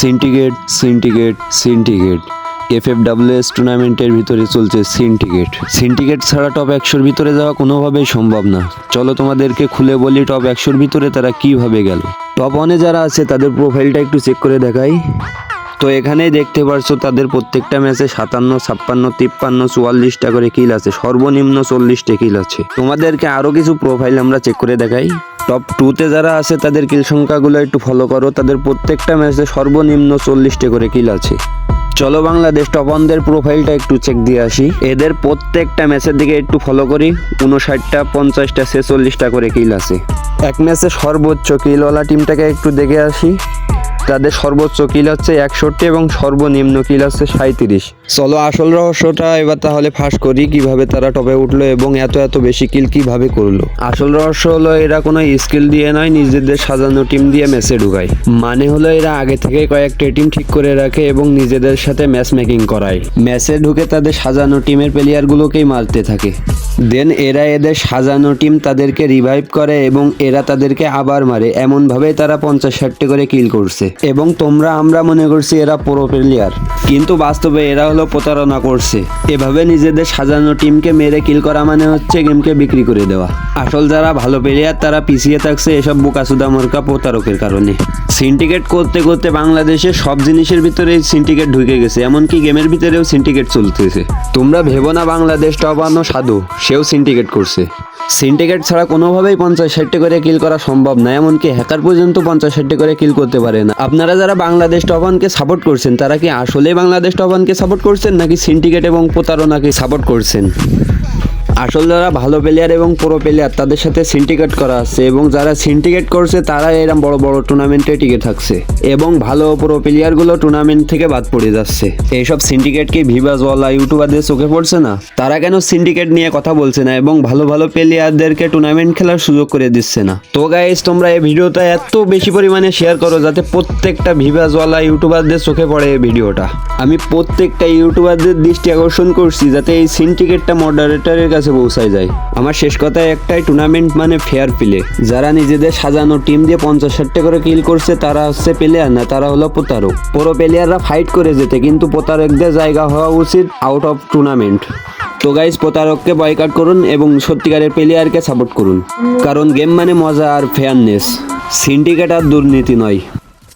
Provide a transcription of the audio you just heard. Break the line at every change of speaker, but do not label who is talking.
Syndicate syndicate syndicate F F W S টুর্নামেন্টের ভিতরে চলছে সিন্ডিকেট সিন্ডিকেট ছাড়া টপ একশোর ভিতরে যাওয়া কোনোভাবেই সম্ভব না। চলো তোমাদেরকে খুলে বলি টপ একশোর ভিতরে তারা কীভাবে গেল। টপ ওয়ানে যারা আছে, তাদের প্রোফাইলটা একটু চেক করে দেখাই। তো এখানেই দেখতে পারছ, তাদের প্রত্যেকটা ম্যাচে সাতান্ন, ছাপ্পান্ন, তিপ্পান্ন, চুয়াল্লিশটা করে কিল আছে। সর্বনিম্ন চল্লিশটা কিল আছে। তোমাদেরকে আরও কিছু প্রোফাইল আমরা চেক করে দেখাই। টপ টুতে যারা আছে, তাদের কিল সংখ্যাগুলো একটু ফলো করো। তাদের প্রত্যেকটা ম্যাচে সর্বনিম্ন চল্লিশটি করে কিল আছে। চলো বাংলাদেশ টপ ওয়ানদের প্রোফাইলটা একটু চেক দিয়ে আসি। এদের প্রত্যেকটা ম্যাচের দিকে একটু ফলো করি। উনষাটটা, পঞ্চাশটা, ছেচল্লিশটা করে কিল আছে। এক ম্যাচে সর্বোচ্চ কিলওয়ালা টিমটাকে একটু দেখে আসি। তাদের সর্বোচ্চ কিল হচ্ছে একষট্টি এবং সর্বনিম্ন কিল হচ্ছে সাঁত্রিশ চলো আসল রহস্যটা এবার তাহলে ফাঁস করি কীভাবে তারা টপে উঠল এবং এত এত বেশি কিল কীভাবে করল। আসল রহস্য হলো এরা কোনো স্কিল দিয়ে নয় নিজেদের সাজানো টিম দিয়ে ম্যাচে ঢুকায়। মানে হলো এরা আগে থেকে কয়েকটা টিম ঠিক করে রাখে এবং নিজেদের সাথে ম্যাচ মেকিং করায়। ম্যাচে ঢুকে তাদের সাজানো টিমের প্লেয়ারগুলোকেই মারতে থাকে। দেন এরা এদের সাজানো টিম তাদেরকে রিভাইভ করে এবং এরা তাদেরকে আবার মারে। এমনভাবে তারা পঞ্চাশ ষাটটি করে কিল করছে। এবং তোমরা, আমরা মনে করছি এরা প্রো প্লেয়ার কিন্তু বাস্তবে এরা হলো প্রতারণা করছে। এভাবে নিজেদের সাজানো টিমকে মেরে কিল করা মানে হচ্ছে গেমকে বিক্রি করে দেওয়া। আসল যারা ভালো প্লেয়ার তারা পিছিয়ে থাকছে এসব বোকাসুদা মরকা প্রতারকের কারণে। সিন্ডিকেট করতে করতে বাংলাদেশে সব জিনিসের ভিতরে সিন্ডিকেট ঢুকে গেছে। এমনকি গেমের ভিতরেও সিন্ডিকেট চলতেছে। তোমরা ভেবো না বাংলাদেশ টপানো সাধু। সেও সিন্ডিকেট করছে। সিন্ডিকেট ছাড়া কোনোভাবেই পঞ্চাশ ষাটটি করে কিল করা সম্ভব না, এমনকি হ্যাকার পর্যন্ত পঞ্চাশ ষাটটি করে কিল করতে পারে না। আপনারা যারা বাংলাদেশ টপানকে সাপোর্ট করছেন, তারা কি আসলে বাংলাদেশ টপানকে সাপোর্ট করছেন, নাকি সিন্ডিকেট এবং প্রতারণাকে সাপোর্ট করছেন? আসল যারা ভালো প্লেয়ার এবং প্রো প্লেয়ার তাদের সাথে সিন্ডিকেট করা আছে এবং যারা সিন্ডিকেট করছে, তারা এরকম বড় বড় টুর্নামেন্টে টিকে থাকছে এবং ভালো প্রো প্লেয়ারগুলো টুর্নামেন্ট থেকে বাদ পড়ে যাচ্ছে। এইসব সিন্ডিকেট কি ভিভাজওয়ালা ইউটিউবারদের চোখে পড়ছে না? তারা কেন সিন্ডিকেট নিয়ে কথা বলছে না এবং ভালো ভালো প্লেয়ারদেরকে টুর্নামেন্ট খেলার সুযোগ করে দিচ্ছে না? তো গাইস তোমরা এই ভিডিওটা এত বেশি পরিমাণে শেয়ার করো যাতে প্রত্যেকটা ভিভাজওয়ালা ইউটিউবারদের চোখে পড়ে এই ভিডিওটা। আমি প্রত্যেকটা ইউটিউবারদের দৃষ্টি আকর্ষণ করছি যাতে এই সিন্ডিকেটটা মডারেটরের কাছে পৌঁছায় যায়। আমার শেষ কথা একটাই টুর্নামেন্ট মানে ফেয়ার প্লে যারা নিজেদের সাজানো টিম দিয়ে পঞ্চাশ ষাটটা করে কিল করছে, তারা হচ্ছে প্লেয়ার না, তারা হলো প্রতারক। পুরো প্লেয়াররা ফাইট করে যেতে, কিন্তু প্রতারকদের জায়গা হওয়া উচিত আউট অফ টুর্নামেন্ট তো গাইজ প্রতারককে বয়কাট করুন এবং সত্যিকারের প্লেয়ারকে সাপোর্ট করুন। কারণ গেম মানে মজা আর ফেয়ারনেস সিন্ডিকেট আর দুর্নীতি নয়।